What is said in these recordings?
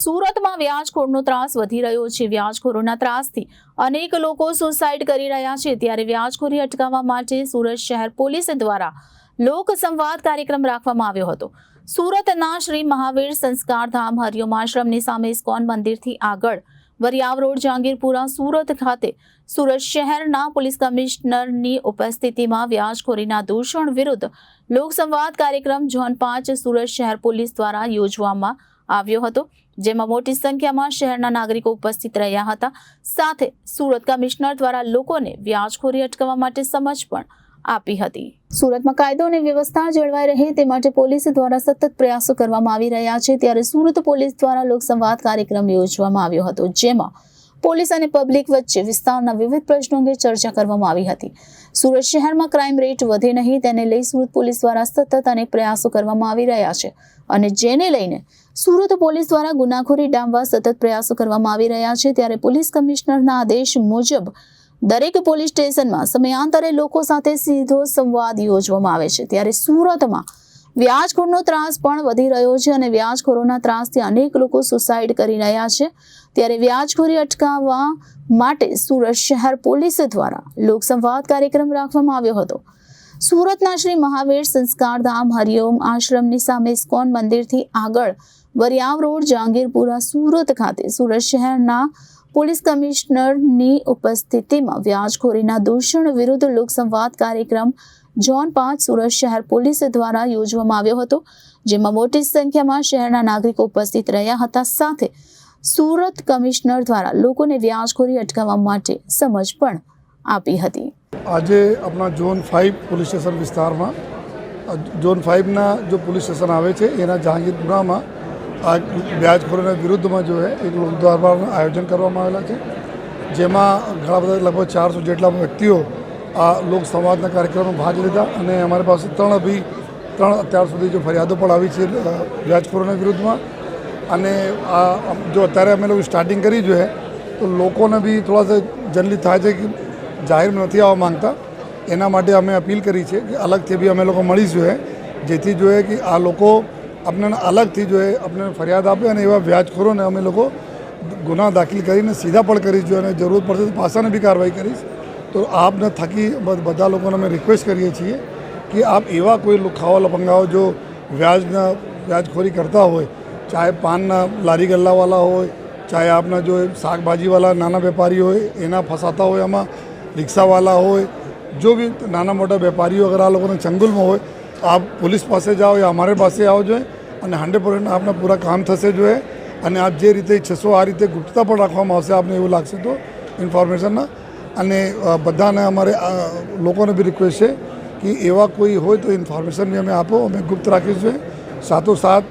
સુરતમાં વ્યાજખોરનો ત્રાસ વધી રહ્યો છે. વ્યાજખોરોના ત્રાસથી અનેક લોકો સુસાઇડ કરી રહ્યા છે. ત્યારે વ્યાજખોરી અટકાવવા માટે સુરત શહેર પોલીસ દ્વારા લોક સંવાદ કાર્યક્રમ રાખવામાં આવ્યો હતો. સુરતના શ્રી મહાવીર સંસ્કારધામ આશ્રમની સામે ઇસ્કોન મંદિરથી આગળ વરિયાવ રોડ, જહાંગીરપુરા, સુરત ખાતે સુરત શહેરના પોલીસ કમિશનરની ઉપસ્થિતિમાં વ્યાજખોરીના દૂષણ વિરુદ્ધ લોકસંવાદ કાર્યક્રમ ઝોન પાંચ સુરત શહેર પોલીસ દ્વારા યોજવામાં આવ્યો હતો, જેમાં મોટી સંખ્યામાં શહેરના નાગરિકો ઉપસ્થિત રહ્યા હતા. સાથે સુરત કમિશનર દ્વારા લોકોને વ્યાજખોરી અટકાવવા માટે સમજ પણ આપી હતી. સુરતમાં કાયદો અને વ્યવસ્થા જળવાઈ રહે તે માટે પોલીસ દ્વારા સતત પ્રયાસો કરવામાં આવી રહ્યા છે. ત્યારે સુરત પોલીસ દ્વારા લોકસંવાદ કાર્યક્રમ યોજવામાં આવ્યો હતો, જેમાં પોલીસ અને પબ્લિક વચ્ચે વિસ્તારના વિવિધ પ્રશ્નો અંગે ચર્ચા કરવામાં આવી હતી. સુરત શહેરમાં ક્રાઇમ રેટ વધે નહીં તેને લઈ સુરત પોલીસ દ્વારા સતત અનેક પ્રયાસો કરવામાં આવી રહ્યા છે અને જેને લઈને સુરત પોલીસ દ્વારા ગુનાખોરી ડામવા સતત પ્રયાસો કરવામાં આવી રહ્યા છે ત્યારે પોલીસ કમિશનરના આદેશ મુજબ દરેક પોલીસ સ્ટેશનમાં સમયાંતરે લોકો સાથે સીધો સંવાદ યોજવામાં આવે છે. ત્યારે સુરતમાં વ્યાજખોરનો ત્રાસ પણ વધી રહ્યો છે અને વ્યાજખોરોના ત્રાસથી અનેક લોકો સુસાઇડ કરી રહ્યા છે. ત્યારે વ્યાજખોરી અટકાવવા માટે સુરત શહેર પોલીસ દ્વારા લોકસંવાદ કાર્યક્રમ રાખવામાં આવ્યો હતો. સુરતના શ્રી મહાવીર સંસ્કાર ધામ હરિઓમ આશ્રમની સામે ઇસ્કોન મંદિરથી આગળ વરિયાવ રોડ, જહાંગીરપુરા, સુરત ખાતે સુરત શહેરના પોલીસ કમિશનરની ઉપસ્થિતિમાં વ્યાજખોરીના દૂષણ વિરુદ્ધ લોકસંવાદ કાર્યક્રમ ઝોન પાંચ સુરત શહેર પોલીસ દ્વારા યોજવામાં આવ્યો હતો, જેમાં મોટી સંખ્યામાં શહેરના નાગરિકો ઉપસ્થિત રહ્યા હતા. સાથે સુરત કમિશનર દ્વારા લોકોને વ્યાજખોરી અટકાવવા માટે સમજ પણ આપી હતી. આજે આપણા ઝોન ફાઇવ પોલીસ સ્ટેશન વિસ્તારમાં, ઝોન ફાઇવના જો પોલીસ સ્ટેશન આવે છે, એના જહાંગીરપુરામાં આ વ્યાજખોરોના વિરુદ્ધમાં જો હે, એક લોક દરબારનું આયોજન કરવામાં આવેલા છે, જેમાં ઘણા બધા લગભગ ચારસો જેટલા વ્યક્તિઓ આ લોક સંવાદના કાર્યક્રમમાં ભાગ લીધા અને અમારી પાસે ત્રણ અભી ત્રણ અત્યાર સુધી જો ફરિયાદો પણ આવી છે વ્યાજખોરોના વિરુદ્ધમાં. અને આ જો અત્યારે અમે લોકો સ્ટાર્ટિંગ કરી જોઈએ, તો લોકોને બી થોડા જલ્દી થાય છે કે જાહેરમાં નથી આવવા માંગતા. એના માટે અમે અપીલ કરી છે કે અલગથી બી અમે લોકો મળીશું જોઈએ જેથી જોઈએ કે આ લોકો આપણને અલગથી જોઈએ આપણને ફરિયાદ આપે અને એવા વ્યાજખોરોને અમે લોકો ગુના દાખલ કરીને સીધા પણ કરી જોઈએ અને જરૂર પડશે તો પાસાને બી કાર્યવાહી કરીશ. તો આપને થકી બધા લોકોને અમે રિક્વેસ્ટ કરીએ છીએ કે આપ એવા કોઈ ખાવા લપંગાઓ જો વ્યાજના, વ્યાજખોરી કરતા હોય, ચાહે પાનના લારી ગલ્લાવાળા હોય, ચાહે આપના જો શાકભાજીવાળા નાના વેપારી હોય, એના ફસાતા હોય, આમાં રિક્ષાવાળા હોય, જો બી નાના મોટા વેપારીઓ અગર આ લોકોને ચંગુલમાં હોય, આપ પોલીસ પાસે જાઓ યા અમારે પાસે આવો જોઈએ અને હંડ્રેડ પર્સન્ટ આપના પૂરા કામ થશે જોઈએ અને આપ જે રીતે ઈચ્છશો આ રીતે ગુપ્તતા પણ રાખવામાં આવશે, આપને એવું લાગશે તો ઇન્ફોર્મેશનના અને બધાને અમારે લોકોને બી રિક્વેસ્ટ છે કે એવા કોઈ હોય તો ઇન્ફોર્મેશન બી અમે આપો, અમે ગુપ્ત રાખીશું. સાથોસાથ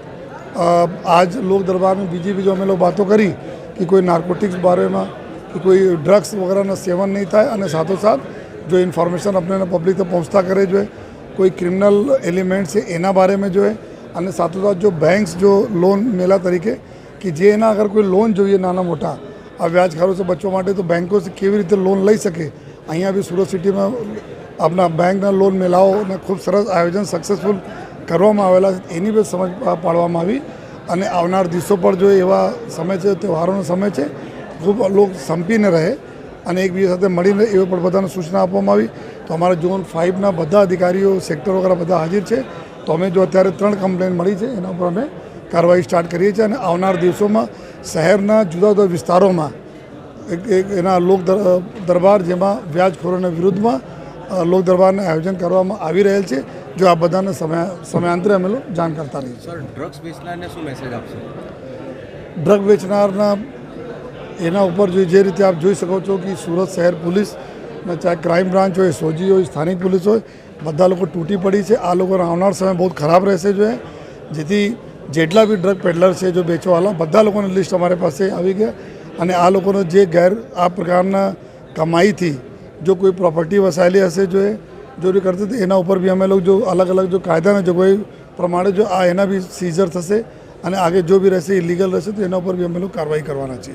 આજ લોક દરબારમાં બીજી બીજો અમે લોકો વાતો કરી કે કોઈ નાર્કોટિક્સ બારેમાં કે કોઈ ડ્રગ્સ વગેરેનું સેવન નહીં થાય અને સાથોસાથ જો ઇન્ફોર્મેશન આપણે પબ્લિક તો પહોંચતા કરે જોઈએ કોઈ ક્રિમિનલ એલિમેન્ટ છે એના બારેમાં જોઈએ અને સાથોસાથ જો બેંક્સ જો લોન મેલા તરીકે કે જે એના અગર કોઈ લોન જોઈએ નાના મોટા આ વ્યાજ છે બચવા માટે તો બેંકો કેવી રીતે લોન લઈ શકે? અહીંયા બી સુરત સિટીમાં આપણા બેંકના લોન મેલાઓ અને ખૂબ સરસ આયોજન સક્સેસફુલ કરવામાં આવેલા એની બી સમજ પાડવામાં આવી અને આવનાર દિવસો પર જો એવા સમય છે, તહેવારોનો સમય છે, ખૂબ લોક સંપીને રહે અને એકબીજા સાથે મળીને એવી પણ બધાને સૂચના આપવામાં આવી. તો અમારા ઝોન ફાઇવના બધા અધિકારીઓ સેક્ટર વગેરે બધા હાજર છે. તો અમે જો અત્યારે ત્રણ કમ્પ્લેન મળી છે, એના ઉપર અમે કાર્યવાહી સ્ટાર્ટ કરીએ છીએ અને આવનાર દિવસોમાં શહેરના જુદા જુદા વિસ્તારોમાં એક એક એના લોક દરબાર જેમાં વ્યાજખોરોના વિરુદ્ધમાં લોક દરબારનું આયોજન કરવામાં આવી રહેલ છે જો આ બધાને સમય સમયાંતરે અમે લોકો જાણ કરતા રહીએ સર ડ્રગ્સ વેચનારને શું મેસેજ આપશો? ડ્રગ વેચનારના એના ઉપર જો જે રીતે આપ જોઈ શકો છો કે સુરત શહેર પોલીસ ચાહે ક્રાઇમ બ્રાન્ચ હોય સોજી હોય સ્થાનિક પોલીસ હોય બધા લોકો તૂટી પડી છે. આ લોકોનો આવનાર સમય બહુ ખરાબ રહેશે જોઈએ જેથી જેટલા બી ડ્રગ પેડલર છે જો વેચવાવાળા બધા લોકોની લિસ્ટ અમારી પાસે આવી ગયા અને આ લોકોનો જે ગેર, આ પ્રકારના કમાઈથી જો કોઈ પ્રોપર્ટી વસાયેલી હશે, જો એ ચોરી કરતી હતી એના ઉપર બી અમે લોકો જો અલગ અલગ જો કાયદાના જોગવાઈ પ્રમાણે જો આ એના બી સીઝર થશે અને આગે જો બી રહેશે ઇલીગલ રહેશે, તો એના ઉપર બી અમે લોકો કાર્યવાહી કરવાના છીએ.